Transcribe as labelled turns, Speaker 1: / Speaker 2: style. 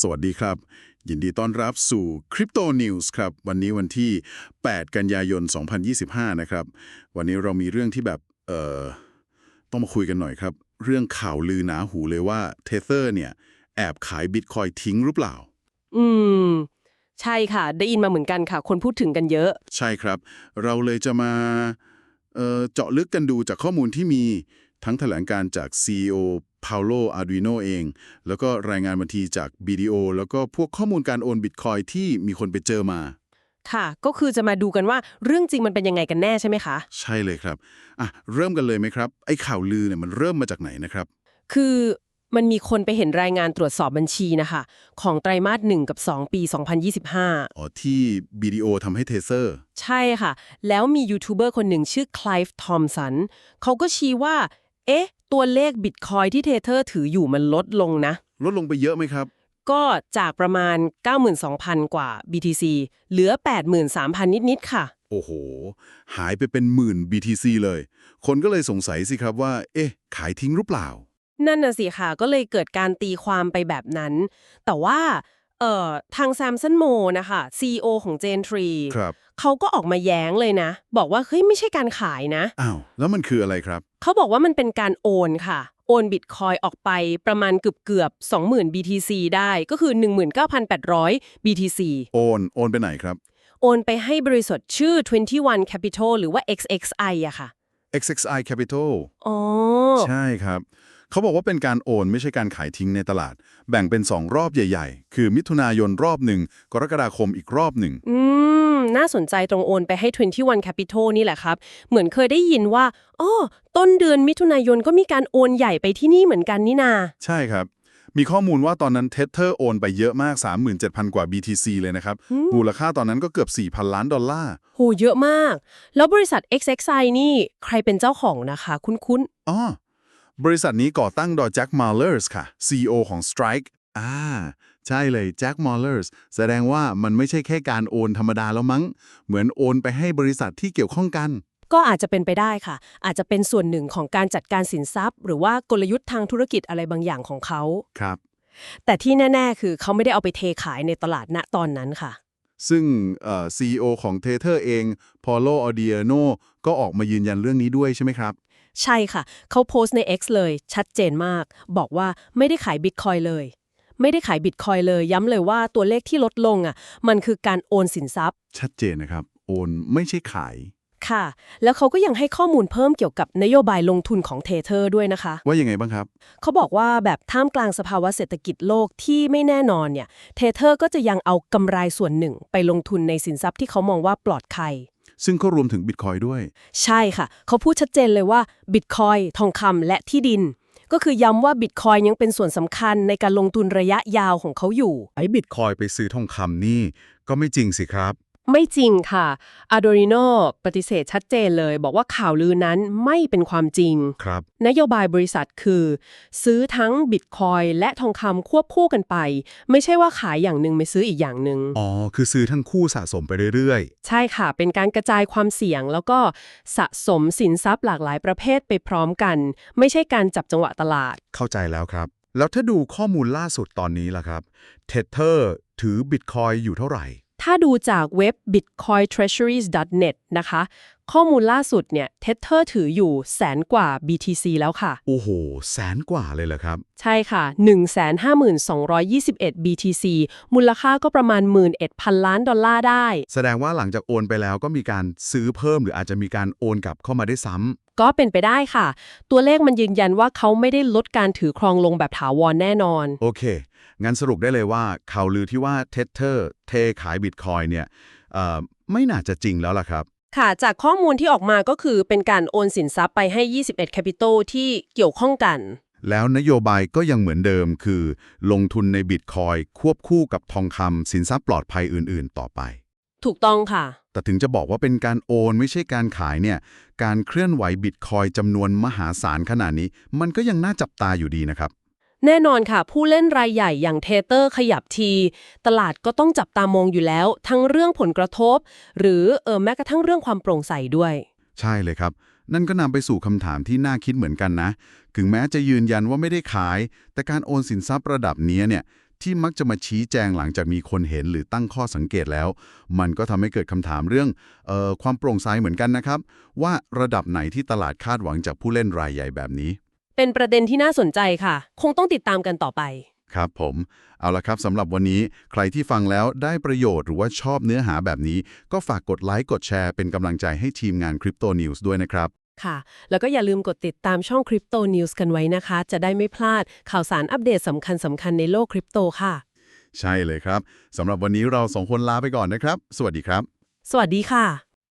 Speaker 1: สวัสดีครับ ยินดีต้อนรับสู่ Crypto News ครับ วันนี้วันที่ 8 กันยายน 2025 นะครับ วันนี้เรามีเรื่องที่แบบ เอ่อ ต้องมาคุยกันหน่อยครับ เรื่องข่าวลือหนาหูเลยว่าเทเ e อร์เนี่ย แอบขายบิตคอยทิ้งหรือเปล่า
Speaker 2: อืม ใช่ค่ะ ได้ยินมาเหมือนกันค่ะ คนพูดถึงกันเยอะ
Speaker 1: ใช่ครับ เราเลยจะมาเอ่อเจาะลึกกันดูจากข้อมูลที่มีทั้งแถลงการจาก CEO Paulo Arduino เอง แล้วก็รายงานบัญชีจาก BDO แล้วก็พวกข้อมูลการโอนบิตคอยที่มีคนไปเจอมา
Speaker 2: ค่ะ ก็คือจะมาดูกันว่าเรื่องจริงมันเป็นยังไงกันแน่ใช่ไหมคะ
Speaker 1: ใช่เลยครับอะเริ่มกันเลยไหมครับ ไอ้ข่าวลือเนี่ยมันเริ่มมาจากไหนนะครับ
Speaker 2: คือมันมีคนไปเห็นรายงานตรวจสอบบัญชีนะคะ ของไตรมาส 1 กับ 2 ปี 2025
Speaker 1: อ๋อ ที่ BDO ทำให้เทเซอร์
Speaker 2: ใช่ค่ะ แล้วมียูทูบเบอร์คนหนึ่งชื่อคล v ฟทอมสันเขาก็ชี้ว่า เอ๊ะ ตัวเลขบิตคอยที่เทเทอร์ถืออยู่มันลดลงนะ
Speaker 1: ลดลงไปเยอะไหมครับ
Speaker 2: ก็จากประมาณ 92,000 กว่า BTC เหลือ 83,000 นิด ๆ ค่ะ
Speaker 1: โอ้โห หายไปเป็นหมื่น BTC เลย คนก็เลยสงสัยสิครับว่า เอ๊ะ ขายทิ้งหรือเปล่า
Speaker 2: นั่นน่ะสิค่ะ ก็เลยเกิดการตีความไปแบบนั้น แต่ว่าเอ่อทางแซมสันโมนะคะ CEO ของ Gen
Speaker 1: ครับ
Speaker 2: 3 เขาก็ออกมาแย้งเลยนะ บอกว่าเฮ้ยไม่ใช่การขายนะ
Speaker 1: อ้าว แล้วมันคืออะไรครับ
Speaker 2: เขาบอกว่ามันเป็นการโอนค่ะ โอนบิตคอยออกไปประมาณเกือบเกือบๆ20,000 BTC ได้ก็คือ 19,800 BTC
Speaker 1: โอน โอนไปไหนครับ
Speaker 2: โอนไปให้บริษัทชื่อ 21 Capital หรือว่า XXI อะค่ะ
Speaker 1: XXI Capital
Speaker 2: อ๋อ
Speaker 1: ใช่ครับ เขาบอกว่าเป็นการโอนไม่ใช่การขายทิ้งในตลาด แบ่งเป็น 2 รอบใหญ่ ๆ คือมิถุนายนรอบหนึ่ง กรกฎาคมอีกรอบหนึ่ง
Speaker 2: อืม น่าสนใจตรงโอนไปให้ 21 Capital นี่แหละครับ เหมือนเคยได้ยินว่าอ๋อต้นเดือนมิถุนายนก็มีการโอนใหญ่ไปที่นี่เหมือนกันนี่นา
Speaker 1: ใช่ครับ มีข้อมูลว่าตอนนั้นเทเ e อร์โอนไปเยอะมาก 37,000 กว่า BTC เลยนะครับ มูลค่าตอนนั้นก็เกือบ 4,000 ล้านดอลลาร์
Speaker 2: โหเยอะมาก แล้วบริษัท XXI นี่ใครเป็นเจ้าของนะคะ คุ้น
Speaker 1: อ๋อบริษัทนี้ก่อตั้งโดยแจ็คมาเลอร์สค่ะ CEO ของ Strike อ่า ใช่เลยแจ็คมาเลอร์สแสดงว่ามันไม่ใช่แค่การโอนธรรมดาแล้วมั้ง เหมือนโอนไปให้บริษัทที่เกี่ยวข้องกัน
Speaker 2: ๆก็อาจจะเป็นไปได้ค่ะ อาจจะเป็นส่วนหนึ่งของการจัดการสินทรัพย์ หรือว่ากลยุทธ์ทางธุรกิจอะไรบางอย่างของเขา
Speaker 1: ครับ
Speaker 2: แต่ที่แน่ ๆ คือเขาไม่ได้เอาไปเทขายในตลาดณตอนนั้นค่ะ
Speaker 1: ซึ่งเอ่อ CEO ของ Tether เอง Paulo Ardiano ก็ออกมายืนยันเรื่องนี้ด้วยใช่ไหมครับ
Speaker 2: ใช่ค่ะ เขาโพสต์ใน X เลย ชัดเจนมาก บอกว่าไม่ได้ขายบิตคอยเลย ไม่ได้ขายบิตคอยเลย ย้ำเลยว่าตัวเลขที่ลดลงอะ มันคือการโอนสินทรัพย์
Speaker 1: ชัดเจนนะครับ โอนไม่ใช่ขาย
Speaker 2: ค่ะ แล้วเขาก็ยังให้ข้อมูลเพิ่มเกี่ยวกับนโยบายลงทุนของเทเทอร์ด้วยนะคะ
Speaker 1: ว่ายังไงบ้างครับ
Speaker 2: เขาบอกว่าแบบท่ามกลางสภาวะเศรษฐกิจโลกที่ไม่แน่นอนเนี่ยเทเทอร์ก็จะยังเอากำไรส่วนหนึ่ง ไปลงทุนในสินทรัพย์ที่เขามองว่าปลอดภัย
Speaker 1: ซึ่งก็รวมถึงบิตคอยด้วย
Speaker 2: ใช่ค่ะ เขาพูดชัดเจนเลยว่าบิตคอยทองคำและที่ดิน ก็คือย้ำว่าบิตคอยยังเป็นส่วนสำคัญในการลงทุนระยะยาวของเขาอยู่
Speaker 1: ไอ้บิตคอยไปซื้อทองคำนี่ ก็ไม่จริงสิครับ
Speaker 2: ไม่จริงค่ะ Adorino ปฏิเสธชัดเจนเลย บอกว่าข่าวลือนั้นไม่เป็นความจริง
Speaker 1: ครับ
Speaker 2: นโยบายบริษัทคือ ซื้อทั้งบิตคอยและทองคำควบคู่กันไป ไม่ใช่ว่าขายอย่างหนึ่งไม่ซื้ออีกอย่างหนึ่ง
Speaker 1: อ๋อ คือซื้อทั้งคู่สะสมไปเรื่อย
Speaker 2: ใช่ค่ะ เป็นการกระจายความเสี่ยง แล้วก็สะสมสินทรัพย์หลากหลายประเภทไปพร้อมกัน ไม่ใช่การจับจังหวะตลาด
Speaker 1: ๆ เข้าใจแล้วครับ แล้วถ้าดูข้อมูลล่าสุดตอนนี้ล่ะครับ Tether ถือบิตคอยอยู่เท่าไหร่
Speaker 2: ถ้าดูจากเว็บ bitcointreasuries.net นะคะ ข้อมูลล่าสุดเนี่ยเทเ e อร์ถืออยู่แสนกว่า BTC แล้วค่ะ
Speaker 1: โอ้โห แสนกว่าเลยเหรอครับ
Speaker 2: ใช่ค่ะ 152,221 BTC มูลค่าก็ประมาณ 11,000 ล้านดอลลาร์ได้
Speaker 1: แสดงว่าหลังจากโอนไปแล้วก็มีการซื้อเพิ่มหรืออาจจะมีการโอนกลับเข้ามาได้ซ้ำ
Speaker 2: ก็เป็นไปได้ค่ะ ตัวเลขมันยืนยันว่าเขาไม่ได้ลดการถือครองลงแบบถาวรแน่นอน
Speaker 1: โอเค งั้นสรุปได้เลยว่าข่าวลือที่ว่า Tether เทขายบิตคอยเนี่ยเอ่อไม่น่าจะจริงแล้วล่ะครับ
Speaker 2: ค่ะ จากข้อมูลที่ออกมาก็คือเป็นการโอนสินทรัพย์ไปให้ 21 Capital ที่เกี่ยวข้องกัน
Speaker 1: แล้วนโยบายก็ยังเหมือนเดิมคือ ลงทุนในบิตคอยควบคู่กับทองคำสินทรัพย์ปลอดภัยอื่น ๆ ต่อไป
Speaker 2: ถูกต้องค่ะ
Speaker 1: แต่ถึงจะบอกว่าเป็นการโอนไม่ใช่การขายเนี่ย การเคลื่อนไหวบิตคอยจำนวนมหาศาลขนาดนี้ มันก็ยังน่าจับตาอยู่ดีนะครับ
Speaker 2: แน่นอนค่ะ ผู้เล่นรายใหญ่อย่างเทเตอร์ขยับที ตลาดก็ต้องจับตามองอยู่แล้ว ทั้งเรื่องผลกระทบ หรือเออแม้กระทั่งเรื่องความโปร่งใสด้วย
Speaker 1: ใช่เลยครับ นั่นก็นำไปสู่คำถามที่น่าคิดเหมือนกันนะ ถึงแม้จะยืนยันว่าไม่ได้ขาย แต่การโอนสินทรัพย์ระดับนี้เนี่ย ที่มักจะมาชี้แจงหลังจากมีคนเห็นหรือตั้งข้อสังเกตแล้ว มันก็ทำให้เกิดคำถามเรื่องเออความโปร่งใสเหมือนกันนะครับ ว่าระดับไหนที่ตลาดคาดหวังจากผู้เล่นรายใหญ่แบบนี้
Speaker 2: เป็นประเด็นที่น่าสนใจค่ะ คงต้องติดตามกันต่อไป
Speaker 1: ครับผม เอาละครับสำหรับวันนี้ใครที่ฟังแล้วได้ประโยชน์หรือว่าชอบเนื้อหาแบบนี้ ก็ฝากกดไลค์กดแชร์เป็นกำลังใจให้ทีมงาน Crypto News ด้วยนะครับ
Speaker 2: ค่ะ แล้วก็อย่าลืมกดติดตามช่อง Crypto News กันไว้นะคะ จะได้ไม่พลาดข่าวสารอัปเดตสำคัญสำคัญในโลกคริปโตค่ะ
Speaker 1: ใช่เลยครับสำหรับวันนี้เราสองคนลาไปก่อนนะครับ สวัสดีครับ
Speaker 2: สวัสดีค่ะ